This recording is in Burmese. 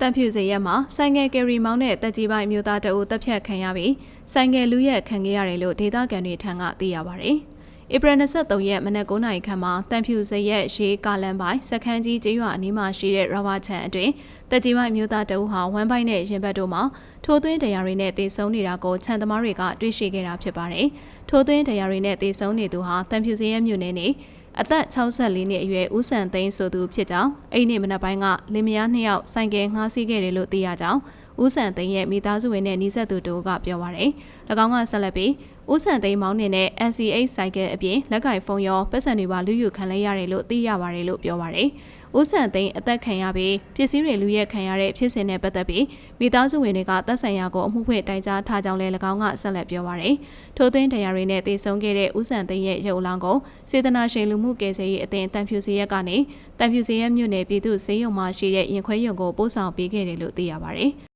တန်ဖြူစရက်မှာဆိုင်ငယ်ကယ်ရီမောင်းတဲ့တက်ကြီးပိုင်းမျိုးသားတအုပ်တပ်ဖြတ်ခံရပြီးဆိုင်ငယ်လူရက်ခံခဲ့ရတယ်လို့ဒေသခံတွေထံကသိရပါဗျ။ဧပြီ23ရက်မနက်9:00နာရီခန့်မှာတန်ဖြူစရက်ရေကာလန်ပိုင်းစခန်းကြီးကျေးရွာအနီးမှာရှိတဲ့ရာဘာချန်အတွင်းတက်ကြီးပိုင်းမျိုးသားတအုပ်ဟာဝမ်းပိုက်နဲ့ရင်ဘတ်တို့မှာထိုးသွင်းတရားတွေနဲ့တေဆုံးနေတာကိုခြံသမားတွေကတွေ့ရှိခဲ့တာဖြစ်ပါတယ်။ထိုးသွင်းတရားတွေနဲ့တေဆုံးနေသူဟာတန်ဖြူစရက်မြို့နယ်နေ အသက်64နှစ်အရွယ်ဦးစံသိန်းဆိုသူဖြစ်ကြောင်းအဲ့ဒီနေ့မနက်ပိုင်းကလင်မယားနှစ်ယောက်ဆိုင်ကယ်ငှားစီးခဲ့တယ်လို့သိရကြောင်းဦးစံသိန်းရဲ့မိသားစုဝင်နဲ့နှိဆက်သူတို့ကပြောပါရယ်၎င်းကဆက်လက်ပြီး ဦးစံသိန်းမောင်းနေတဲ့ NCH ဆိုင်ကယ်အပြင်လက်ကင်ဖုန်းရောပတ်စံတွေပါလူယူခံလိုက်ရတယ်လို့သိရပါတယ်လို့ပြောပါရယ်ဦးစံသိန်းအသက်ခံရပြီးပစ္စည်းတွေလူရဲခံရတဲ့ဖြစ်စဉ်နဲ့ပတ်သက်ပြီးမိသားစုဝင်တွေကတပ်ဆိုင်ရာကိုအမှုဖွင့်တိုင်ကြားထားကြောင်းလည်း၎င်းကဆက်လက်ပြောပါရယ်ထိုးသွင်းတရားတွေနဲ့တည်ဆုံခဲ့တဲ့ဦးစံသိန်းရဲ့ရုပ်အလောင်းကိုစေတနာရှင်လူမှုကယ်ဆယ်ရေးအသင်းတန်ဖြူစီရက်ကနေတန်ဖြူစီရက်မြို့နယ်ပြည်သူ့စေယုံမှရှိတဲ့ရင်ခွဲရုံကိုပို့ဆောင်ပေးခဲ့တယ်လို့သိရပါရယ်